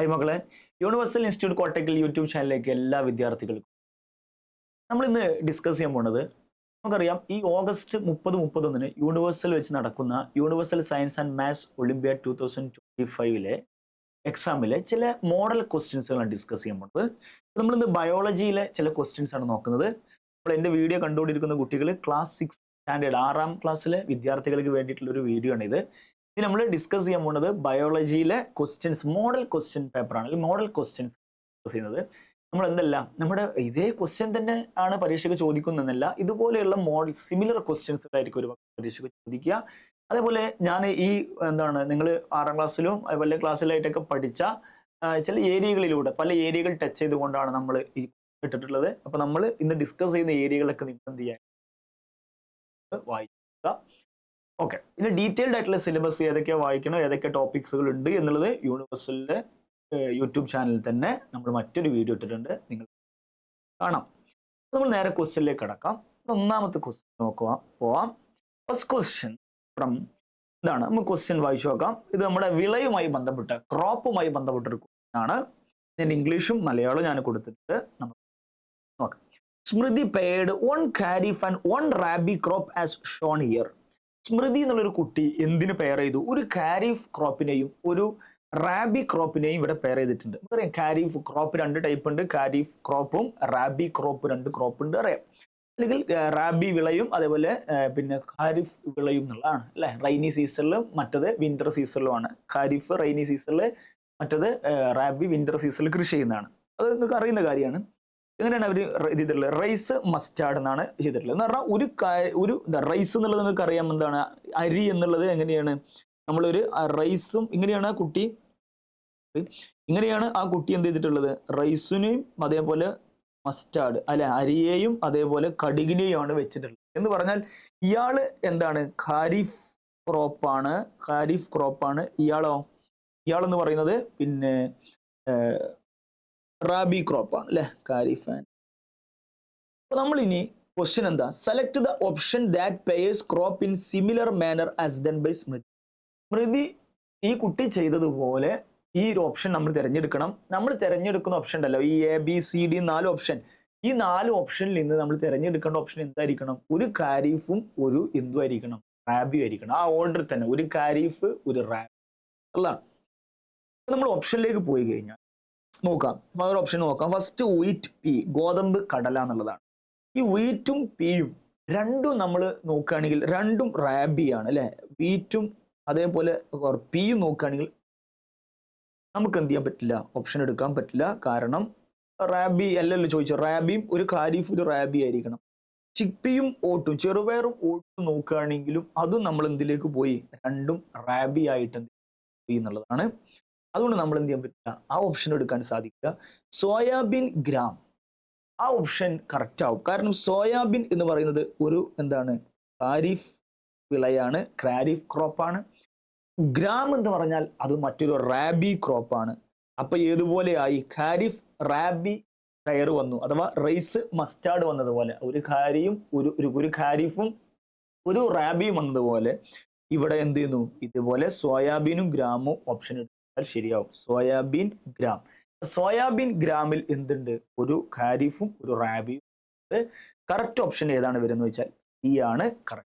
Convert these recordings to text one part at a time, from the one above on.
High മക്കളെ. Universal institute Kottakkal YouTube ചാനലിലേക്ക് എല്ലാ വിദ്യാർത്ഥികൾക്കും. നമ്മൾ ഇന്ന് ഡിസ്കസ് ചെയ്യാൻ പോണത് നമുക്കറിയാം ഈ ഓഗസ്റ്റ് മുപ്പത് മുപ്പത്തൊന്നിന് യൂണിവേഴ്സൽ വെച്ച് നടക്കുന്ന universal science and maths olympiad two thousand twenty ഫൈവിലെ എക്സാമിലെ ചില മോഡൽ ക്വസ്റ്റ്യൻസുകളാണ് ഡിസ്കസ് ചെയ്യാൻ പോണത്. നമ്മളിന്ന് ബയോളജിയിലെ ചില ക്വസ്റ്റ്യൻസ് ആണ് നോക്കുന്നത്. നമ്മൾ എന്റെ വീഡിയോ കണ്ടുകൊണ്ടിരിക്കുന്ന കുട്ടികൾ ക്ലാസ് സിക്സ് സ്റ്റാൻഡേർഡ് ആറാം ക്ലാസ്സിലെ വിദ്യാർത്ഥികൾക്ക് വേണ്ടിയിട്ടുള്ള ഒരു വീഡിയോ ആണ് ഇത് ഇത് നമ്മൾ ഡിസ്കസ് ചെയ്യാൻ പോകുന്നത് ബയോളജിയിലെ ക്വസ്റ്റ്യൻസ് മോഡൽ ക്വസ്റ്റ്യൻ പേപ്പറാണ് അല്ലെങ്കിൽ മോഡൽ ക്വസ്റ്റ്യൻസ് ഡിസ്കസ് ചെയ്യുന്നത്. നമ്മൾ എന്തല്ല നമ്മുടെ ഇതേ ക്വസ്റ്റ്യൻ തന്നെ ആണ് പരീക്ഷയ്ക്ക് ചോദിക്കുന്നതെന്നല്ല ഇതുപോലെയുള്ള മോഡൽ സിമിലർ ക്വസ്റ്റ്യൻസ് ആയിരിക്കും ഒരു പരീക്ഷയ്ക്ക് ചോദിക്കുക. അതേപോലെ ഞാൻ ഈ എന്താണ് നിങ്ങൾ ആറാം ക്ലാസ്സിലും അതുപോലെ ക്ലാസ്സിലായിട്ടൊക്കെ പഠിച്ച ചില ഏരിയകളിലൂടെ പല ഏരിയകൾ ടച്ച് ചെയ്തുകൊണ്ടാണ് നമ്മൾ ഈ ഇട്ടിട്ടുള്ളത്. അപ്പൊ നമ്മൾ ഇന്ന് ഡിസ്കസ് ചെയ്യുന്ന ഏരിയകളൊക്കെ നിങ്ങൾ എന്ത് ചെയ്യാൻ വായിക്കുക. ഓക്കെ പിന്നെ ഡീറ്റെയിൽഡ് ആയിട്ടുള്ള സിലബസ് ഏതൊക്കെ വായിക്കണം ഏതൊക്കെ ടോപ്പിക്സുകൾ ഉണ്ട് എന്നുള്ളത് യൂണിവേഴ്സലിന്റെ യൂട്യൂബ് ചാനലിൽ തന്നെ നമ്മൾ മറ്റൊരു വീഡിയോ ഇട്ടിട്ടുണ്ട്. നിങ്ങൾ കാണാം. നമ്മൾ നേരെ ക്വസ്റ്റ്യനിലേക്ക് കിടക്കാം. ഒന്നാമത്തെ ക്വസ്റ്റ്യൻ നോക്കുക പോവാം. ഫസ്റ്റ് ക്വസ്റ്റ്യൻ ഫ്രം ഇതാണ്. നമുക്ക് ക്വസ്റ്റ്യൻ വായിച്ചു നോക്കാം. ഇത് നമ്മുടെ വിളയുമായി ബന്ധപ്പെട്ട ക്രോപ്പുമായി ബന്ധപ്പെട്ട ഒരു ക്വസ്റ്റ്യൻ ആണ്. ഞാൻ ഇംഗ്ലീഷും മലയാളവും ഞാൻ കൊടുത്തിട്ട് നമുക്ക് നോക്കാം. Smriti paid one kharif and one rabi crop as shown here Smriti എന്നുള്ളൊരു കുട്ടി എന്തിനു പെയർ ചെയ്തു? ഒരു കാരിഫ് ക്രോപ്പിനെയും ഒരു റാബി ക്രോപ്പിനെയും ഇവിടെ പെയർ ചെയ്തിട്ടുണ്ട്. നമുക്കറിയാം കാരിഫ് ക്രോപ്പ് രണ്ട് ടൈപ്പ് ഉണ്ട്. കാരിഫ് ക്രോപ്പും റാബി ക്രോപ്പ് രണ്ട് ക്രോപ്പ് ഉണ്ട്. അറിയാം. അല്ലെങ്കിൽ റാബി വിളയും അതേപോലെ പിന്നെ ഖാരിഫ് വിളയും എന്നുള്ളതാണ് അല്ലെ? റൈനി സീസണിലും മറ്റത് വിന്റർ സീസണിലുമാണ് ഖാരിഫ് റൈനി സീസണിൽ മറ്റത് റാബി വിന്റർ സീസണിൽ കൃഷി ചെയ്യുന്നതാണ്. അത് നിങ്ങൾക്ക് അറിയുന്ന കാര്യമാണ്. എങ്ങനെയാണ് അവർ ചെയ്തിട്ടുള്ളത്? റൈസ് മസ്റ്റാർഡ് എന്നാണ് ചെയ്തിട്ടുള്ളത്. എന്ന് പറഞ്ഞാൽ ഒരു ഒരു റൈസ് എന്നുള്ളത് നിങ്ങൾക്ക് അറിയാം എന്താണ്? അരി എന്നുള്ളത് എങ്ങനെയാണ്? നമ്മളൊരു റൈസും ഇങ്ങനെയാണ് ആ കുട്ടി ഇങ്ങനെയാണ് ആ കുട്ടി എന്ത് ചെയ്തിട്ടുള്ളത്? റൈസിനെയും അതേപോലെ മസ്റ്റാർഡ് അല്ലെ അരിയെയും അതേപോലെ കടുകിനെയുമാണ് വെച്ചിട്ടുള്ളത്. എന്ന് പറഞ്ഞാൽ ഇയാൾ എന്താണ്? ഖാരിഫ് ക്രോപ്പാണ് ഖാരിഫ് ക്രോപ്പാണ് ഇയാളോ? ഇയാളെന്ന് പറയുന്നത് പിന്നെ റാബി ക്രോപ്പാണ് അല്ലെ കാരിഫാൻ അപ്പൊ നമ്മൾ ഇനി ക്വസ്റ്റ്യൻ എന്താ? Select the option that payers crop in similar manner as done by Smriti Smriti ഈ കുട്ടി ചെയ്തതുപോലെ ഈ ഒരു ഓപ്ഷൻ നമ്മൾ തിരഞ്ഞെടുക്കണം. നമ്മൾ തിരഞ്ഞെടുക്കുന്ന ഓപ്ഷൻ ഉണ്ടല്ലോ. ഈ എ ബി സി ഡി നാല് ഓപ്ഷൻ ഈ നാല് ഓപ്ഷനിൽ നിന്ന് നമ്മൾ തിരഞ്ഞെടുക്കേണ്ട ഓപ്ഷൻ എന്തായിരിക്കണം? ഒരു കാരിഫും ഒരു എന്തും ആയിരിക്കണം? റാബിയും ആയിരിക്കണം. ആ ഓർഡർ തന്നെ. ഒരു കാരിഫ് ഒരു റാബി അല്ല നമ്മൾ ഓപ്ഷനിലേക്ക് പോയി കഴിഞ്ഞാൽ നോക്കാം. ഒരു ഓപ്ഷൻ നോക്കാം. ഫസ്റ്റ് വീറ്റ് പി ഗോതമ്പ് കടല എന്നുള്ളതാണ്. ഈ വീറ്റും പിയും രണ്ടും നമ്മൾ നോക്കുകയാണെങ്കിൽ രണ്ടും റാബിയാണ് അല്ലെ? വീറ്റും അതേപോലെ പിയും നോക്കുകയാണെങ്കിൽ നമുക്ക് എന്ത് ചെയ്യാൻ പറ്റില്ല? ഓപ്ഷൻ എടുക്കാൻ പറ്റില്ല. കാരണം റാബി അല്ലല്ലോ ചോദിച്ചു റാബിയും ഒരു ഖാരിഫ് ഒരു റാബി ആയിരിക്കണം. ചിപ്പിയും ഓട്ടും ചെറുപയറും ഓട്ടും നോക്കുകയാണെങ്കിലും അതും നമ്മൾ എന്തിലേക്ക് പോയി? രണ്ടും റാബി ആയിട്ട് എന്നുള്ളതാണ്. അതുകൊണ്ട് നമ്മൾ എന്ത് ചെയ്യാൻ പറ്റില്ല ആ ഓപ്ഷൻ എടുക്കാൻ സാധിക്കുക. Soybean gram. ആ ഓപ്ഷൻ കറക്റ്റ് ആവും. കാരണം സോയാബീൻ എന്ന് പറയുന്നത് ഒരു എന്താണ്? ഖാരിഫ് വിളയാണ്. ഖാരിഫ് ക്രോപ്പാണ് ഗ്രാം എന്ന് പറഞ്ഞാൽ അത് മറ്റൊരു റാബി ക്രോപ്പാണ് അപ്പൊ ഏതുപോലെയായി? ഖാരിഫ് റാബി ടയർ വന്നു. അഥവാ റൈസ് മസ്റ്റാർഡ് വന്നതുപോലെ. ഒരു ഖാരിയും ഒരു ഒരു- ഖാരിഫും ഒരു റാബിയും വന്നതുപോലെ ഇവിടെ എന്ത് ചെയ്യുന്നു? ഇതുപോലെ സോയാബീനും ഗ്രാമും ഓപ്ഷൻ എടുത്താൽ ശരിയാവും. Soybean gram. സോയാബീൻ ഗ്രാമിൽ എന്തുണ്ട്? ഒരു ഖാരിഫും ഒരു റാബിയും കറക്റ്റ് ഓപ്ഷൻ ഏതാണ് വരുന്നത് വെച്ചാൽ സി ആണ് കറക്റ്റ്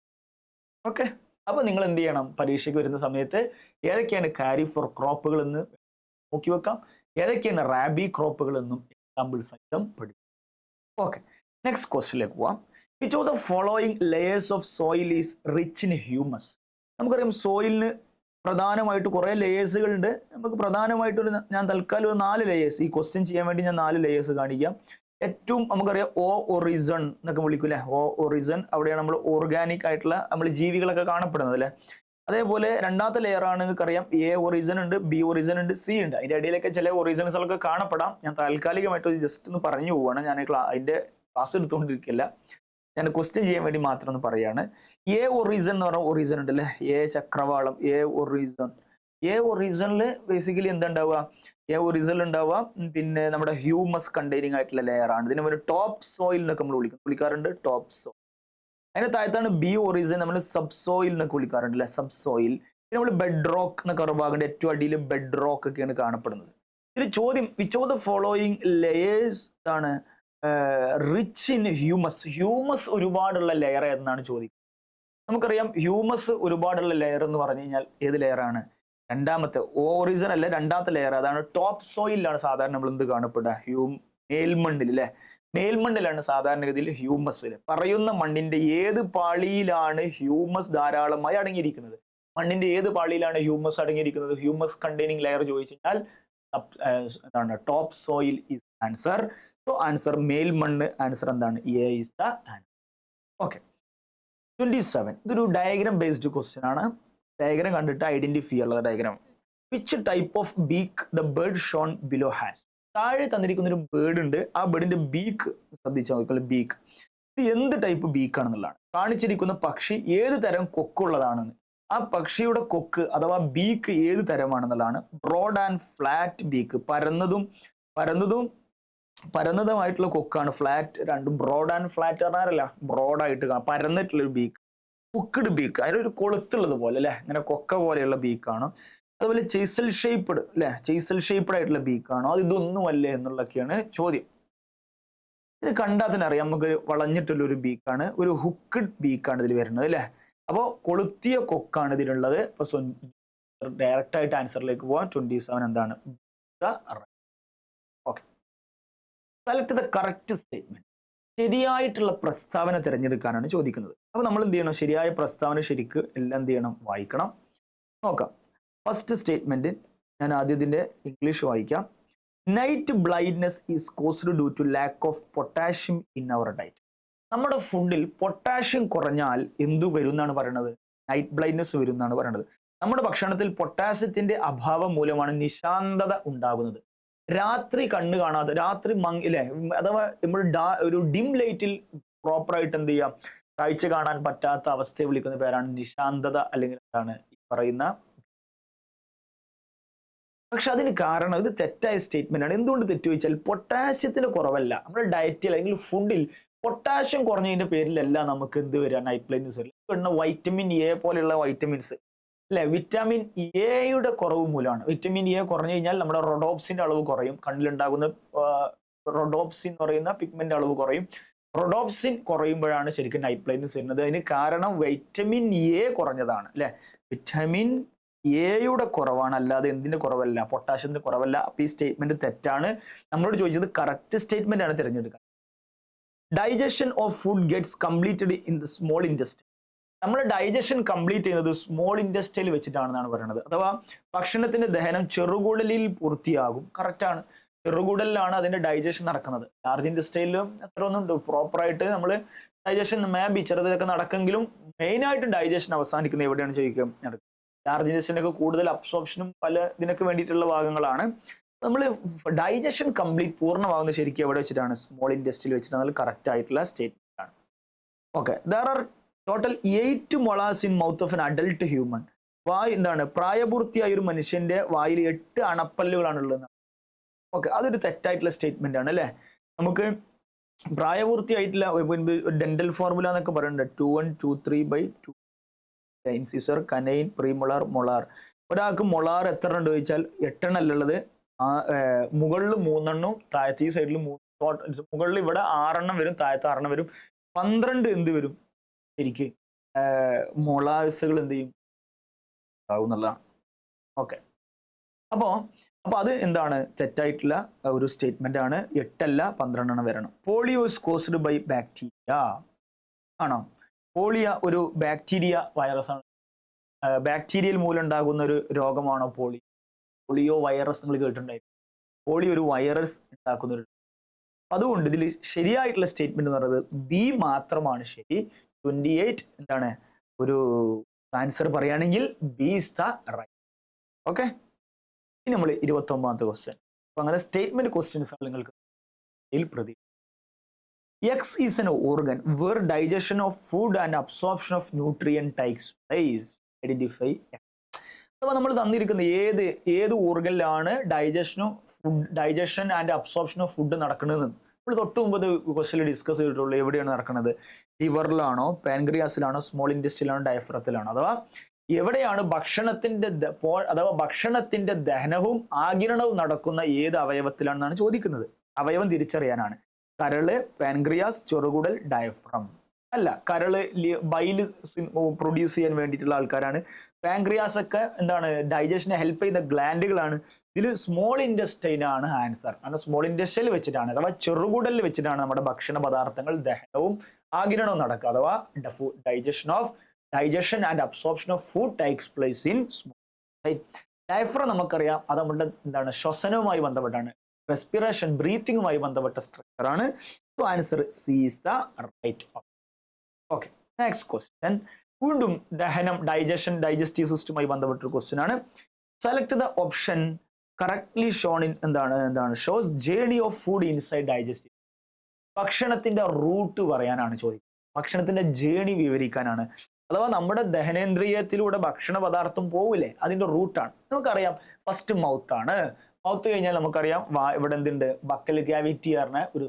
ഓക്കെ അപ്പൊ നിങ്ങൾ എന്ത് ചെയ്യണം? പരീക്ഷയ്ക്ക് വരുന്ന സമയത്ത് ഏതൊക്കെയാണ് ഖാരിഫ് ഫോർ ക്രോപ്പുകൾ എന്ന് നോക്കി വെക്കാം. ഏതൊക്കെയാണ് റാബി ക്രോപ്പുകൾ എന്നും എക്സാമ്പിൾ സഹിതം പഠിക്കും. ഓക്കെ നെക്സ്റ്റ് ക്വസ്റ്റിലേക്ക് പോവാം. Which of the following layers of soil is rich in humus നമുക്കറിയാം സോയിലിന് പ്രധാനമായിട്ട് കുറേ ലേയേഴ്സുകൾ ഉണ്ട് നമുക്ക് പ്രധാനമായിട്ട് ഒരു ഞാൻ തൽക്കാലം ഒരു നാല് ലേയേഴ്സ് ഈ ക്വസ്റ്റ്യൻ ചെയ്യാൻ വേണ്ടി ഞാൻ നാല് ലേയേഴ്സ് കാണിക്കാം. ഏറ്റവും നമുക്കറിയാം ഓ ഒറിസൺ എന്നൊക്കെ വിളിക്കൂലേ ഓ ഒറിസൺ അവിടെയാണ് നമ്മൾ ഓർഗാനിക് ആയിട്ടുള്ള നമ്മൾ ജീവികളൊക്കെ കാണപ്പെടുന്നത് അല്ലേ അതേപോലെ രണ്ടാമത്തെ ലെയർ ആണ് നിങ്ങൾക്കറിയാം എ ഒറിസൺ ഉണ്ട് ബി ഒറിസൺ ഉണ്ട് സി ഉണ്ട്. അതിന്റെ ഇടയിലൊക്കെ ചില ഒറിസൺസുകളൊക്കെ കാണപ്പെടാം. ഞാൻ താൽക്കാലികമായിട്ട് ജസ്റ്റ് ഒന്ന് പറഞ്ഞു പോവാണ്. ഞാൻ അതിന്റെ ക്ലാസ് എടുത്തുകൊണ്ടിരിക്കില്ല. ഞാൻ ക്വസ്റ്റ്യൻ ചെയ്യാൻ വേണ്ടി മാത്രം ഒന്ന് പറയാണ്. എ ഒറീസൺ എന്ന് പറഞ്ഞ ഒറീസൺ ഉണ്ട് അല്ലേ എ ചക്രവാളം എ ഒറീസൺ എ ഒറീസണിൽ ബേസിക്കലി എന്താ ഉണ്ടാവുക എ ഒറീസണിൽ ഉണ്ടാവുക പിന്നെ നമ്മുടെ ഹ്യൂമസ് കണ്ടെയ്നിങ് ആയിട്ടുള്ള ലെയർ ആണ്. ഇതിനെ ഒരു ടോപ്പ് സോയിൽ എന്നൊക്കെ നമ്മൾ വിളിക്കും. വിളിക്കാറുണ്ട് ടോപ്പ് സോയിൽ അതിന് താഴത്താണ് ബി ഒറീസൺ നമ്മൾ സബ് സോയിൽ എന്നൊക്കെ വിളിക്കാറുണ്ട് അല്ലെ? സബ് സോയിൽ പിന്നെ നമ്മൾ ബെഡ് റോക്ക് എന്നൊക്കെ പറയുമ്പോൾ ഏറ്റവും അടിയിൽ ബെഡ് റോക്ക് ഒക്കെയാണ് കാണപ്പെടുന്നത്. ഇതിൽ ചോദ്യം which of the following layers ആണ് റിച്ച് ഇൻ ഹ്യൂമസ് ഹ്യൂമസ് ഒരുപാടുള്ള ലെയർ എന്നാണ് ചോദിക്കുന്നത് നമുക്കറിയാം ഹ്യൂമസ് ഒരുപാടുള്ള ലെയർ എന്ന് പറഞ്ഞു കഴിഞ്ഞാൽ ഏത് ലെയറാണ് രണ്ടാമത്തെ ഓറിജിൻ അല്ല രണ്ടാമത്തെ ലെയർ അതാണ് ടോപ്പ് സോയിലാണ് സാധാരണ നമ്മൾ എന്ത് കാണപ്പെടുക? ഹ്യൂം മേൽമണ്ണിൽ അല്ലെ? മേൽമണ്ണിലാണ് സാധാരണഗതിയിൽ ഹ്യൂമസ് പറയുന്ന മണ്ണിന്റെ ഏത് പാളിയിലാണ് ഹ്യൂമസ് ധാരാളമായി അടങ്ങിയിരിക്കുന്നത്? മണ്ണിന്റെ ഏത് പാളിയിലാണ് ഹ്യൂമസ് അടങ്ങിയിരിക്കുന്നത്? ഹ്യൂമസ് കണ്ടെയ്നിങ് ലെയർ ചോദിച്ചു കഴിഞ്ഞാൽ എന്താണ് top soil is answer so answer മേൽമണ്ണ് answer എന്താണ്? A is the answer okay twenty seven ഇതൊരു ഡയഗ്രാം ബേസ്ഡ് ക്വസ്റ്റ്യൻ ആണ്. ഡയഗ്രാം കണ്ടിട്ട് ഐഡന്റിഫൈ ഉള്ള diagram which type of beak the bird shown below has താഴെ തന്നിരിക്കുന്ന ഒരു ബേർഡ് ഉണ്ട്. ആ ബേർഡിന്റെ ബീക്ക് ശ്രദ്ധിച്ചാൽ നോക്കിയാൽ ബീക്ക് ഇത് എന്ത് ടൈപ്പ് ബീക്ക് ആണെന്നുള്ളതാണ്. കാണിച്ചിരിക്കുന്ന പക്ഷി ഏത് തരം കൊക്കുള്ളതാണെന്ന് ആ പക്ഷിയുടെ കൊക്ക് അഥവാ ബീക്ക് ഏത് തരമാണെന്നുള്ളതാണ്. ബ്രോഡ് ആൻഡ് ഫ്ലാറ്റ് ബീക്ക് പരന്നതും പരന്നതും പരന്നതുമായിട്ടുള്ള കൊക്കാണ്. ഫ്ലാറ്റ് രണ്ടും ബ്രോഡ് ആൻഡ് ഫ്ലാറ്റ് പറഞ്ഞാലല്ല ബ്രോഡായിട്ട് പരന്നിട്ടുള്ള ഒരു ബീക്ക് കുക്കഡ് ബീക്ക് അതിലൊരു കൊളുത്തുള്ളത് പോലെ അല്ലെ? ഇങ്ങനെ കൊക്ക പോലെയുള്ള ബീക്കാണ് അതുപോലെ ചെയ്സൽ ഷേപ്പ്ഡ് അല്ലെ? ചെയ്സൽ ഷേപ്പ്ഡ് ആയിട്ടുള്ള ബീക്കാണോ അത് ഇതൊന്നുമല്ലേ എന്നുള്ളതൊക്കെയാണ് ചോദ്യം. ഇത് കണ്ടാൽ തന്നെ അറിയാം. നമുക്ക് വളഞ്ഞിട്ടുള്ള ഒരു ബീക്കാണ് ഒരു ഹുക്കഡ് ബീക്കാണ് ഇതിൽ വരുന്നത് അല്ലെ? അപ്പോൾ കൊളുത്തിയ കൊക്കാണ് ഇതിലുള്ളത്. ഇപ്പൊ ഡയറക്റ്റ് ആയിട്ട് ആൻസറിലേക്ക് പോവാം. ട്വന്റി സെവൻ എന്താണ്? സെലക്ട് ദ കറക്റ്റ് സ്റ്റേറ്റ്മെന്റ് ശരിയായിട്ടുള്ള പ്രസ്താവന തിരഞ്ഞെടുക്കാനാണ് ചോദിക്കുന്നത്. അപ്പൊ നമ്മൾ എന്ത് ചെയ്യണം? ശരിയായ പ്രസ്താവന ശരിക്ക് എല്ലാം എന്ത് ചെയ്യണം? വായിക്കണം. നോക്കാം. ഫസ്റ്റ് സ്റ്റേറ്റ്മെന്റ് ഞാൻ ആദ്യം ഇതിന്റെ ഇംഗ്ലീഷ് വായിക്കാം. Night blindness is caused due to lack of potassium in our diet നമ്മുടെ ഫുഡിൽ പൊട്ടാഷ്യം കുറഞ്ഞാൽ എന്തു വരും എന്നാണ് പറയുന്നത് നൈറ്റ് ബ്ലൈൻഡ്നെസ് വരും എന്നാണ് പറയുന്നത് നമ്മുടെ ഭക്ഷണത്തിൽ പൊട്ടാസ്യത്തിന്റെ അഭാവം മൂലമാണ് നിശാന്തത ഉണ്ടാകുന്നത്. രാത്രി കണ്ണ് കാണാതെ രാത്രി മങ് അഥവാ നമ്മൾ ഡാ ഒരു ഡിം ലൈറ്റിൽ പ്രോപ്പറായിട്ട് എന്ത് ചെയ്യാം? കാഴ്ച കാണാൻ പറ്റാത്ത അവസ്ഥയെ വിളിക്കുന്ന പേരാണ് നിശാന്തത അല്ലെങ്കിൽ എന്താണ് ഈ പറയുന്ന പക്ഷെ അതിന് കാരണം ഇത് തെറ്റായ സ്റ്റേറ്റ്മെന്റ് ആണ്. എന്തുകൊണ്ട് തെറ്റു വെച്ചാൽ പൊട്ടാസ്യത്തിന്റെ കുറവല്ല. നമ്മുടെ ഡയറ്റിൽ അല്ലെങ്കിൽ ഫുഡിൽ പൊട്ടാഷ്യം കുറഞ്ഞതിന്റെ പേരിലല്ല നമുക്ക് എന്ത് വരിക? നൈറ്റ് വരില്ല വൈറ്റമിൻ എ പോലെയുള്ള വൈറ്റമിൻസ് അല്ലെ? വിറ്റാമിൻ എയുടെ കുറവ് മൂലമാണ്. വിറ്റാമിൻ എ കുറഞ്ഞു കഴിഞ്ഞാൽ നമ്മുടെ റൊഡോപ്സിന്റെ അളവ് കുറയും. കണ്ണിലുണ്ടാകുന്ന റൊഡോപ്സിൻ എന്ന് പറയുന്ന പിഗ്മെന്റ് അളവ് കുറയും. റൊഡോപ്സിൻ കുറയുമ്പോഴാണ് ശരിക്കും നൈറ്റ് ബ്ലൈൻഡ്നസ് വരുന്നത്. അതിന് കാരണം വൈറ്റമിൻ എ കുറഞ്ഞതാണ് അല്ലെ? വിറ്റാമിൻ എയുടെ കുറവാണ്. അല്ലാതെ എന്തിന്റെ കുറവല്ല? പൊട്ടാഷ്യത്തിന്റെ കുറവല്ല. അപ്പൊ ഈ സ്റ്റേറ്റ്മെന്റ് തെറ്റാണ്. നമ്മളോട് ചോദിച്ചത് കറക്റ്റ് സ്റ്റേറ്റ്മെന്റ് ആണ് തിരഞ്ഞെടുക്കുക digestion of food gets completed in the small intestine നമ്മൾ ഡൈജഷൻ കംപ്ലീറ്റ് ചെയ്യുന്നത് സ്മോൾ ഇൻഡസ്ട്രിയിൽ വെച്ചിട്ടാണെന്നാണ് പറയുന്നത്. അഥവാ ഭക്ഷണത്തിന്റെ ദഹനം ചെറുകുടലിൽ പൂർത്തിയാകും. കറക്റ്റാണ് ചെറുകുടലിലാണ് അതിന്റെ ഡൈജഷൻ നടക്കുന്നത്. ലാർജ് ഇൻഡസ്ട്രിയിലും അത്ര ഒന്നും പ്രോപ്പറായിട്ട് നമ്മൾ ഡൈജഷൻ മേബി ചെറുതൊക്കെ നടക്കെങ്കിലും മെയിൻ ആയിട്ട് ഡൈജഷൻ അവസാനിക്കുന്നത് എവിടെയാണ് ചോദിക്കുക? ലാർജ് ഇൻഡസ്ട്രിയിലൊക്കെ കൂടുതൽ അബ്സോർപ്ഷനും പല ഇതിനൊക്കെ വേണ്ടിയിട്ടുള്ള ഭാഗങ്ങളാണ്. നമ്മൾ ഡൈജഷൻ കംപ്ലീറ്റ് പൂർണമാകുന്നത് ശരിക്കും എവിടെ വെച്ചിട്ടാണ്? സ്മോൾ ഇൻഡസ്ട്രിയിൽ വെച്ചിട്ടാണ്. കറക്റ്റ് ആയിട്ടുള്ള സ്റ്റേറ്റ്മെന്റ് ആണ്. Okay there are total eight molars in mouth of an adult human വായ് എന്താണ്? പ്രായപൂർത്തിയായ ഒരു മനുഷ്യന്റെ വായിൽ എട്ട് അണപ്പല്ലുകളാണ് ഉള്ളത്. ഓക്കെ അതൊരു തെറ്റായിട്ടുള്ള സ്റ്റേറ്റ്മെന്റ് ആണ് അല്ലേ? നമുക്ക് പ്രായപൂർത്തിയായിട്ടില്ല ഡെന്റൽ ഫോർമുല എന്നൊക്കെ പറയുന്നുണ്ട്. Two one two three by two incisor canine premolar molar ഒരാൾക്ക് മൊളാർ എത്ര ഉണ്ട് ചോദിച്ചാൽ എട്ടെണ്ണല്ല ഉള്ളത്. ആ മുകളിൽ മൂന്നെണ്ണവും താഴത്തെ ഈ സൈഡിൽ മൂന്ന് മുകളിൽ ഇവിടെ ആറെണ്ണം വരും താഴത്തെ ആറെണ്ണം വരും. പന്ത്രണ്ട് എന്ത് വരും? ശരിക്ക് മൊളാസുകൾ എന്ത് ചെയ്യും? ഓക്കെ. അപ്പോ അപ്പൊ അത് എന്താണ്? തെറ്റായിട്ടുള്ള ഒരു സ്റ്റേറ്റ്മെന്റ് ആണ്. എട്ടല്ല പന്ത്രണ്ടെണ്ണം വരണം. പോളിയോസ് കോസ്ഡ് ബൈ ബാക്ടീരിയ ആണോ? പോളിയ ഒരു ബാക്ടീരിയ വൈറസ് ആണ്. ബാക്ടീരിയൽ മൂലം ഉണ്ടാകുന്ന ഒരു രോഗമാണോ പോളി പോളിയോ വൈറസ് നിങ്ങൾ കേട്ടിട്ടുണ്ടായിരുന്നു. പോളിയോ ഒരു വൈറസ് ഉണ്ടാക്കുന്ന ഒരു അതുകൊണ്ട് ഇതിൽ ശരിയായിട്ടുള്ള സ്റ്റേറ്റ്മെന്റ് എന്ന് പറയുന്നത് ബി മാത്രമാണ് ശരി. ട്വന്റി എയ്റ്റ് എന്താണ്? ഒരു ആൻസർ പറയുകയാണെങ്കിൽ B is the right okay ഇനി നമ്മൾ ഇരുപത്തി ഒമ്പതാമത്തെ ക്വസ്റ്റ്യൻ അപ്പൊ അങ്ങനെ സ്റ്റേറ്റ്മെന്റ് ക്വസ്റ്റ്യൻസ് നിങ്ങൾക്ക് പ്രതി X is an organ where digestion of food and absorption of nutrients takes place identify അപ്പോൾ നമ്മൾ തന്നിരിക്കുന്ന ഏത് ഏത് ഓർഗനിലാണ് ഡൈജഷനും food digestion and absorption of food നടക്കുന്നത്? നമ്മൾ തൊട്ട് മുമ്പ് ക്വസ്റ്റിൽ ഡിസ്കസ് ചെയ്തിട്ടുള്ളൂ. എവിടെയാണ് നടക്കുന്നത്? ലിവറിലാണോ പാൻക്രിയാസിലാണോ സ്മോൾ ഇൻഡസ്ട്രിയിലാണോ ഡയഫ്രത്തിലാണോ അഥവാ എവിടെയാണ് ഭക്ഷണത്തിന്റെ അഥവാ ഭക്ഷണത്തിന്റെ ദഹനവും ആകിരണവും നടക്കുന്ന ഏത് അവയവത്തിലാണെന്നാണ് ചോദിക്കുന്നത്. അവയവം തിരിച്ചറിയാനാണ്. കരൾ പാൻക്രിയാസ് ചെറുകുടൽ ഡയഫ്രം അല്ല കരൾ ബൈൽ പ്രൊഡ്യൂസ് ചെയ്യാൻ വേണ്ടിയിട്ടുള്ള ആൾക്കാരാണ്. പാങ്ക്രിയാസ് ഒക്കെ എന്താണ് ഡൈജഷനെ ഹെൽപ്പ് ചെയ്യുന്ന ഗ്ലാൻഡുകളാണ് ഇതിൽ സ്മോൾ ഇൻഡസ്റ്റൈൻ ആണ് ആൻസർ കാരണം സ്മോൾ ഇൻഡസ്ട്രിയിൽ വെച്ചിട്ടാണ്. അഥവാ ചെറുകുടലിൽ വെച്ചിട്ടാണ് നമ്മുടെ ഭക്ഷണ പദാർത്ഥങ്ങൾ ദഹനവും ആകിരണവും നടക്കുക. അഥവാ digestion of digestion and absorption of food takes place in small diaphragm നമുക്കറിയാം അത് നമ്മുടെ എന്താണ് ശ്വസനവുമായി ബന്ധപ്പെട്ടാണ്. റെസ്പിറേഷൻ ബ്രീത്തിങ്ങുമായി ബന്ധപ്പെട്ട സ്ട്രക്ചർ ആണ്. Answer C is the right okay next question വീണ്ടും ദഹനം ഡൈജഷൻ ഡൈജസ്റ്റീവ് സിസ്റ്റവുമായി ബന്ധപ്പെട്ടൊരു ക്വസ്റ്റ്യൻ ആണ്. Select the option correctly shown in എന്താണ് എന്താണ്? Shows journey of food inside digestive ഭക്ഷണത്തിന്റെ റൂട്ട് പറയാനാണ് ചോദിക്കുന്നത്. ഭക്ഷണത്തിന്റെ ജേണി വിവരിക്കാനാണ്. അഥവാ നമ്മുടെ ദഹനേന്ദ്രിയത്തിലൂടെ ഭക്ഷണ പദാർത്ഥം പോവില്ലേ അതിന്റെ റൂട്ടാണ് നമുക്കറിയാം ഫസ്റ്റ് മൗത്താണ് മൗത്ത് കഴിഞ്ഞാൽ നമുക്കറിയാം ഇവിടെ എന്തുണ്ട്? ബക്കൽ ക്യാവിറ്റി പറഞ്ഞ ഒരു.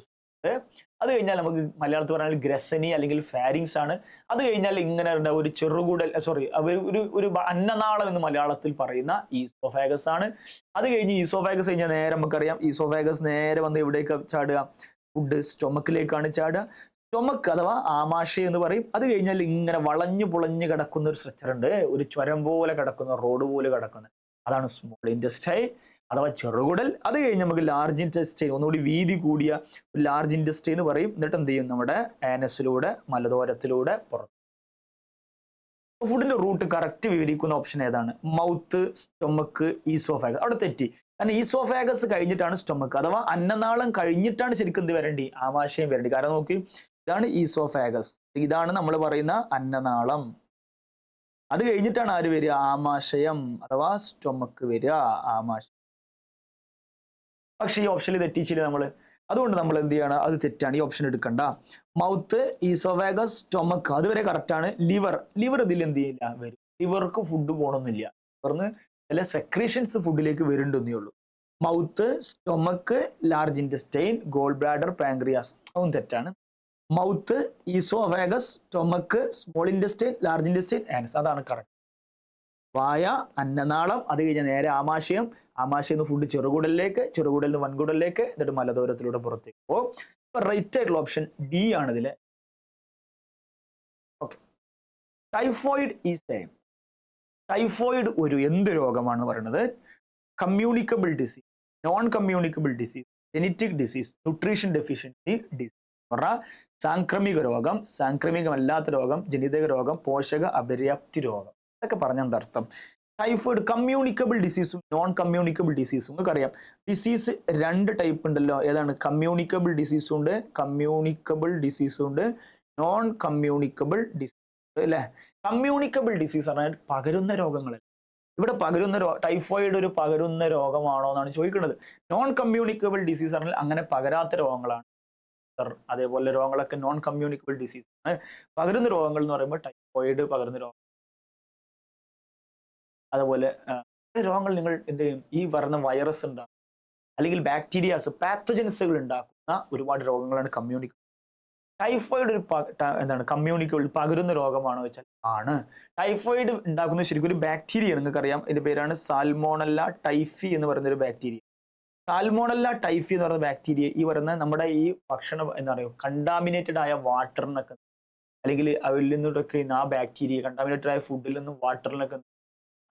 അത് കഴിഞ്ഞാൽ നമുക്ക് മലയാളത്തിൽ പറഞ്ഞാൽ ഗ്രസനി അല്ലെങ്കിൽ ഫാരിങ്സ് ആണ്. അത് കഴിഞ്ഞാൽ ഇങ്ങനെ ഉണ്ടാവും ഒരു ചെറുകുടൽ സോറി ഒരു ഒരു അന്നനാളം എന്ന് മലയാളത്തിൽ പറയുന്ന ഈസോഫാഗസ് ആണ്. അത് കഴിഞ്ഞ് ഈസോഫാഗസ് കഴിഞ്ഞാൽ നേരെ നമുക്കറിയാം. ഈസോഫാഗസ് നേരെ വന്ന് എവിടേക്ക് ചാടുക? ഫുഡ് സ്റ്റൊമക്കിലേക്കാണ് ചാടുക. സ്റ്റൊമക്ക് അഥവാ ആമാശയം എന്ന് പറയും. അത് കഴിഞ്ഞാൽ ഇങ്ങനെ വളഞ്ഞു പുളഞ്ഞു കിടക്കുന്ന ഒരു സ്ട്രക്ചർ ഉണ്ട്. ഒരു ചുരം പോലെ കിടക്കുന്ന റോഡ് പോലെ കിടക്കുന്ന. അതാണ് സ്മോൾ ഇൻഡസ്റ്റൈൻ അഥവാ ചെറുകുടൽ അത് കഴിഞ്ഞ് നമുക്ക് ലാർജ് ഇന്റസ്റ്റൈൻ ഒന്നുകൂടി വീതി കൂടിയ ലാർജ് ഇന്റസ്റ്റൈൻ എന്ന് പറയും. എന്നിട്ട് എന്ത് ചെയ്യും? നമ്മുടെ ആനസിലൂടെ മലദോരത്തിലൂടെ പുറത്ത്. ഫുഡിന്റെ റൂട്ട് കറക്റ്റ് വിവരിക്കുന്ന ഓപ്ഷൻ ഏതാണ്? മൗത്ത് സ്റ്റൊമക്ക് ഈസോഫാഗസ് അവിടെ തെറ്റി. കാരണം ഈസോഫാഗസ് കഴിഞ്ഞിട്ടാണ് സ്റ്റൊമക്ക് അഥവാ അന്നനാളം കഴിഞ്ഞിട്ടാണ് ശരിക്കും എന്ത് വരേണ്ടി? ആമാശയം വരേണ്ടി. കാരണം നോക്കി ഇതാണ് ഈസോഫാഗസ് ഇതാണ് നമ്മൾ പറയുന്ന അന്നനാളം. അത് കഴിഞ്ഞിട്ടാണ് ആര് വരിക? ആമാശയം. അഥവാ സ്റ്റൊമക്ക് വരിക. ആമാശയം പക്ഷേ ഈ ഓപ്ഷനിൽ തെറ്റിച്ചില്ല നമ്മൾ അതുകൊണ്ട് നമ്മൾ എന്ത് ചെയ്യണം? അത് തെറ്റാണ്. ഈ ഓപ്ഷൻ എടുക്കണ്ട. മൗത്ത് ഈസോവേഗസ് സ്റ്റൊമക്ക് അതുവരെ കറക്റ്റാണ് ലിവർ ലിവർ ഇതിൽ എന്ത് ചെയ്യില്ല? വരും. ലിവർക്ക് ഫുഡ് പോകണമെന്നില്ല ലിവറിന് ചില സെക്രീഷൻസ് ഫുഡിലേക്ക് വരുന്നുണ്ടെന്നേ ഉള്ളൂ. Mouth stomach large intestine gall bladder pancreas അതും തെറ്റാണ്. Mouth oesophagus stomach small intestine large intestine anus അതാണ് കറക്റ്റ് വായ അന്നനാളം അത് കഴിഞ്ഞാൽ നേരെ ആമാശയം ആമാശയം നിന്ന് ഫുഡ് ചെറുകുടലിലേക്ക് ചെറുകുടലിൽ നിന്ന് വൻകുടലിലേക്ക് എന്നിട്ട് മലദൂരത്തിലൂടെ പുറത്തേക്ക്. പോകും ഇപ്പൊ റൈറ്റ് ആയിട്ടുള്ള ഓപ്ഷൻ ഡി ആണ് ഇതിലെ. Okay typhoid is a typhoid ഒരു എന്ത് രോഗമാണ് പറയുന്നത്? Communicable disease non communicable disease genetic disease nutrition deficiency disease പറഞ്ഞാൽ സാംക്രമിക രോഗം സാംക്രമികമല്ലാത്ത രോഗം ജനിതക രോഗം പോഷക അപര്യാപ്തി രോഗം. ഇതൊക്കെ പറഞ്ഞ അർത്ഥം? ടൈഫോയിഡ് കമ്മ്യൂണിക്കബിൾ ഡിസീസും നോൺ കമ്മ്യൂണിക്കബിൾ ഡിസീസും നമുക്കറിയാം ഡിസീസ് രണ്ട് ടൈപ്പ് ഉണ്ടല്ലോ. ഏതാണ്? കമ്മ്യൂണിക്കബിൾ ഡിസീസും ഉണ്ട് കമ്മ്യൂണിക്കബിൾ ഡിസീസും ഉണ്ട് നോൺ കമ്മ്യൂണിക്കബിൾ ഡിസീസ് അല്ലേ? കമ്മ്യൂണിക്കബിൾ ഡിസീസ് പറഞ്ഞാൽ പകരുന്ന രോഗങ്ങൾ ഇവിടെ പകരുന്ന ടൈഫോയിഡ് ഒരു പകരുന്ന രോഗമാണോ എന്നാണ് ചോദിക്കുന്നത്. നോൺ കമ്മ്യൂണിക്കബിൾ ഡിസീസ് പറഞ്ഞാൽ അങ്ങനെ പകരാത്ത രോഗങ്ങളാണ്. അതേപോലെ രോഗങ്ങളൊക്കെ നോൺ കമ്മ്യൂണിക്കബിൾ ഡിസീസ് ആണ് പകരുന്ന രോഗങ്ങൾ എന്ന് പറയുമ്പോൾ ടൈഫോയിഡ് പകരുന്ന രോഗം അതുപോലെ രോഗങ്ങൾ നിങ്ങൾ എന്ത് ചെയ്യും? ഈ പറഞ്ഞ വൈറസ് ഉണ്ടാക്കും. അല്ലെങ്കിൽ ബാക്ടീരിയാസ് പാത്തജൻസുകൾ ഉണ്ടാക്കുന്ന ഒരുപാട് രോഗങ്ങളാണ് കമ്മ്യൂണിക്കബിൾ ടൈഫോയിഡ് ഒരു എന്താണ് കമ്മ്യൂണിക്കബിൾ പകരുന്ന രോഗമാണോ വെച്ചാൽ ആണ്. ടൈഫോയിഡ് ഉണ്ടാക്കുന്ന ശരിക്കും ഒരു ബാക്ടീരിയ നിങ്ങൾക്കറിയാം ഇതിന്റെ പേരാണ് സാൽമോണല്ല ടൈഫി എന്ന് പറയുന്ന ഒരു ബാക്ടീരിയ സാൽമോണല്ല ടൈഫി എന്ന് പറയുന്ന ബാക്ടീരിയ ഈ പറയുന്ന നമ്മുടെ ഈ ഭക്ഷണം എന്താ പറയുക കണ്ടാമിനേറ്റഡ് ആയ വാട്ടറിനൊക്കെ അല്ലെങ്കിൽ അവരിൽ നിന്നൊക്കെ ആ ബാക്ടീരിയ കണ്ടാമിനേറ്റഡ് ആയ ഫുഡിൽ നിന്നും വാട്ടറിനൊക്കെ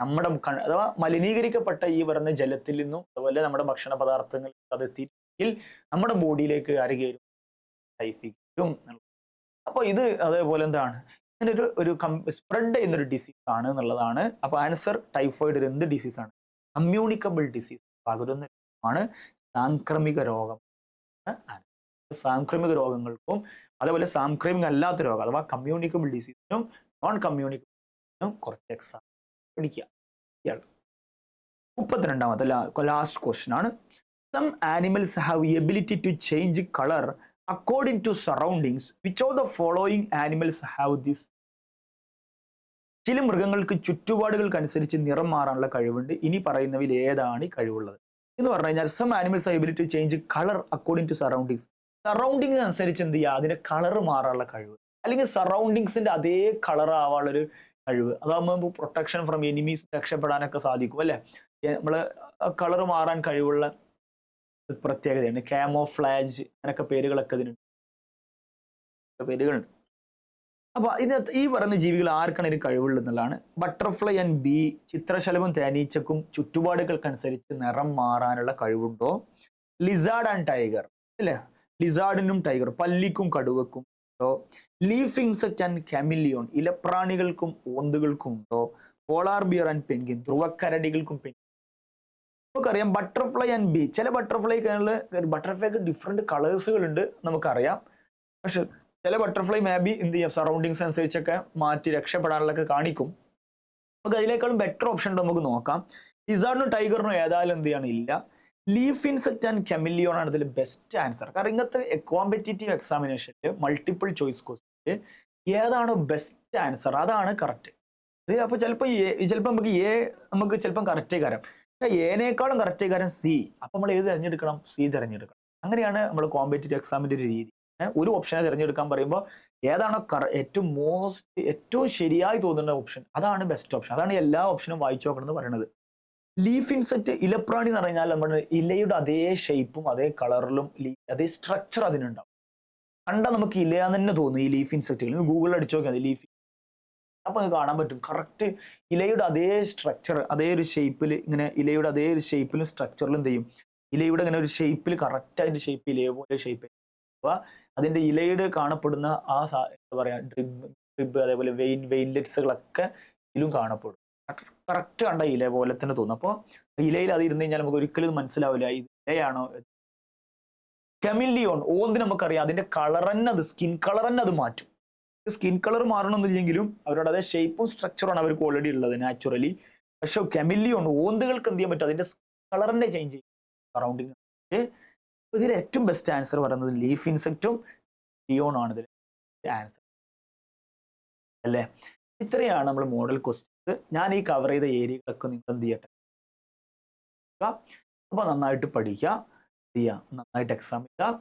നമ്മുടെ അഥവാ മലിനീകരിക്കപ്പെട്ട ഈ വരുന്ന ജലത്തിൽ നിന്നും അതുപോലെ നമ്മുടെ ഭക്ഷണ പദാർത്ഥങ്ങൾ അത് നമ്മുടെ ബോഡിയിലേക്ക് ആര് കയറും ടൈഫിക്കും അപ്പൊ ഇത് അതേപോലെ എന്താണ്? ഇങ്ങനെ ഒരു ഒരു സ്പ്രെഡ് ചെയ്യുന്ന ഒരു ഡിസീസ് ആണ് എന്നുള്ളതാണ്. അപ്പൊ ആൻസർ ടൈഫോയിഡ് ഒരു എന്ത് ഡിസീസ് ആണ്? കമ്മ്യൂണിക്കബിൾ ഡിസീസ് പകരുന്ന രോഗമാണ് സാംക്രമിക രോഗം. സാംക്രമിക രോഗങ്ങൾക്കും അതേപോലെ സാംക്രമിക അല്ലാത്ത രോഗം അഥവാ കമ്മ്യൂണിക്കബിൾ ഡിസീസിനും നോൺ കമ്മ്യൂണിക്കബിൾ ഡിസീസിനും കുറച്ച് എക്സാം പഠിക്കുക ഇയാൾ. മുപ്പത്തിരണ്ടാമത്തെ ലാസ്റ്റ് ക്വസ്റ്റ്യൻ ആണ്. Some animals have ability to change colour according to surroundings which of the following animals have this ചില മൃഗങ്ങൾക്ക് ചുറ്റുപാടുകൾക്കനുസരിച്ച് നിറം മാറാനുള്ള കഴിവുണ്ട്. ഇനി പറയുന്നവയിൽ ഏതാണ് ഈ കഴിവുള്ളത്? എന്ന് പറഞ്ഞു കഴിഞ്ഞാൽ some animals ability change colour according to surroundings surrounding അനുസരിച്ച് എന്ത് ചെയ്യുക? അതിന്റെ കളർ മാറാനുള്ള കഴിവ്. അല്ലെങ്കിൽ സറൗണ്ടിങ്സിന്റെ അതേ കളർ ആവാനുള്ള ഒരു കഴിവ്. അതാകുമ്പോൾ പ്രൊട്ടക്ഷൻ ഫ്രം എനിമീസ് രക്ഷപ്പെടാനൊക്കെ സാധിക്കും അല്ലേ? നമ്മൾ കളർ മാറാൻ കഴിവുള്ള പ്രത്യേകതയാണ് പ്രത്യേകതയാണ്. ക്യാമോഫ്ലാജ് അങ്ങനെയൊക്കെ പേരുകളൊക്കെ ഇതിനുണ്ട്. പേരുകളുണ്ട്. അപ്പൊ ഇതിനകത്ത് ഈ പറയുന്ന ജീവികൾ ആർക്കാണ് ഇതിന് കഴിവുള്ളതെന്നുള്ളതാണ് ബട്ടർഫ്ലൈ ആൻഡ് ബി ചിത്രശലവും തേനീച്ചക്കും ചുറ്റുപാടുകൾക്കനുസരിച്ച് നിറം മാറാനുള്ള കഴിവുണ്ടോ? ലിസാർഡ് ആൻഡ് ടൈഗർ അല്ലേ ലിസാർഡിനും ടൈഗർ പല്ലിക്കും കടുവക്കും ഉണ്ടോ? ലീഫ് ഇൻസെക്ട് ആൻഡ് കെമിലിയോൺ ഇലപ്രാണികൾക്കും ഓന്തുകൾക്കും ഉണ്ടോ? പോളാർ ബിയർ ആൻഡ് പെൻഗിൻ ധ്രുവക്കരടികൾക്കും പെൻഗിൻ നമുക്കറിയാം ബട്ടർഫ്ലൈ ആൻഡ് ബി ചില ബട്ടർഫ്ലൈ ബട്ടർഫ്ലൈക്ക് ഡിഫറെന്റ് കളേഴ്സുകൾ ഉണ്ട് നമുക്കറിയാം. പക്ഷെ ചില ബട്ടർഫ്ലൈ മേ ബി എന്ത് ചെയ്യാം? സറൗണ്ടിങ്സ് അനുസരിച്ചൊക്കെ മാറ്റി രക്ഷപ്പെടാനുള്ളൊക്കെ കാണിക്കും. നമുക്ക് അതിനേക്കാളും ബെറ്റർ ഓപ്ഷൻ ഉണ്ട്? നമുക്ക് നോക്കാം. ഇസാറിനും ടൈഗറിനും ഏതായാലും എന്ത് ചെയ്യാണ്? ഇല്ല. ലീഫ് ഇൻസെക്ട് ആൻഡ് കെമിലിയോൺ ആണ് ഇതിൽ ബെസ്റ്റ് ആൻസർ കാരണം ഇങ്ങനത്തെ കോമ്പറ്റേറ്റീവ് എക്സാമിനേഷനിൽ മൾട്ടിപ്പിൾ ചോയ്സ് ക്വസ്റ്റിൽ ഏതാണ് ബെസ്റ്റ് ആൻസർ അതാണ് കറക്റ്റ് ഇത് അപ്പോൾ ചിലപ്പോൾ എ ചിലപ്പോൾ നമുക്ക് എ നമുക്ക് ചിലപ്പം കറക്റ്റ് കാരം. എനേക്കാളും കറക്റ്റേ കാരം സി. അപ്പം നമ്മൾ ഏത് തിരഞ്ഞെടുക്കണം? സി തിരഞ്ഞെടുക്കണം. അങ്ങനെയാണ് നമ്മൾ കോമ്പറ്റേറ്റീവ് എക്സാമിന്റെ ഒരു രീതി. ഒരു ഓപ്ഷനെ തിരഞ്ഞെടുക്കാൻ പറയുമ്പോൾ ഏതാണോ കറ- ഏറ്റവും മോസ്റ്റ് ഏറ്റവും ശരിയായി തോന്നുന്ന ഓപ്ഷൻ അതാണ് ബെസ്റ്റ് ഓപ്ഷൻ അതാണ് എല്ലാ ഓപ്ഷനും വായിച്ചു നോക്കണം എന്ന് പറയുന്നത്. ലീഫ് ഇൻസെക്ട് ഇലപ്രാണി എന്ന് പറഞ്ഞാൽ നമ്മുടെ ഇലയുടെ അതേ ഷേപ്പും അതേ കളറിലും അതേ സ്ട്രക്ചർ അതിനുണ്ടാവും. കണ്ടാൽ നമുക്ക് ഇലയാന്ന് തന്നെ തോന്നും ഈ ലീഫ് ഇൻസെക്റ്റുകൾ ഗൂഗിളിൽ അടിച്ചു നോക്കിയാൽ ലീഫ് അപ്പൊ കാണാൻ പറ്റും. കറക്റ്റ് ഇലയുടെ അതേ സ്ട്രക്ചർ അതേ ഒരു ഷേപ്പിൽ ഇങ്ങനെ ഇലയുടെ അതേ ഒരു ഷേപ്പിലും സ്ട്രക്ചറിലും ചെയ്യും? ഇലയുടെ ഇങ്ങനെ ഒരു ഷേപ്പിൽ കറക്റ്റ് അതിന്റെ ഷേപ്പ് ഇലയെ പോലെ ഷേപ്പ് അതിന്റെ ഇലയുടെ കാണപ്പെടുന്ന ആ എന്താ പറയാ ഡ്രിബ് ഡ്രിബ് അതേപോലെ വെയിൻ വെയിൻലെറ്റ്സുകളൊക്കെ ഇതിലും കാണപ്പെടും. കറക്റ്റ് കണ്ട ഇല പോലെ തന്നെ തോന്നും. അപ്പോൾ ഇലയിൽ അത് ഇരുന്ന് കഴിഞ്ഞാൽ നമുക്ക് ഒരിക്കലും മനസ്സിലാവില്ല. ഇലയാണോ? കെമില്ലിയോൺ ഓന്തിന് നമുക്കറിയാം. അതിന്റെ കളർ തന്നെ അത് സ്കിൻ കളർ തന്നെ അത് മാറ്റും. സ്കിൻ കളർ മാറണമെന്നില്ലെങ്കിലും അവരുടെ അതേ ഷേപ്പും സ്ട്രക്ചറും അവർക്ക് ഓൾറെഡി ഉള്ളത് നാച്ചുറലി പക്ഷെ കെമില്ലിയോൺ ഓന്തുകൾക്ക് എന്ത് ചെയ്യാൻ പറ്റും? അതിന്റെ കളറിന്റെ ചേഞ്ച് ചെയ്യും. സറൗണ്ടിങ് ഇതിൽ ഏറ്റവും ബെസ്റ്റ് ആൻസർ പറയുന്നത് ലീഫ് ഇൻസെക്റ്റും ലിയോൺ ആണ് ഇതിൽ ആൻസർ അല്ലേ? ഇത്രയാണ് നമ്മൾ മോഡൽ ക്വസ്റ്റ്യൻസ് ഞാൻ ഈ കവർ ചെയ്ത ഏരിയകളൊക്കെ നിങ്ങൾ എന്ത് ചെയ്യട്ടെ? അപ്പൊ നന്നായിട്ട് പഠിക്കുക ചെയ്യുക നന്നായിട്ട് എക്സാം എഴുതാം.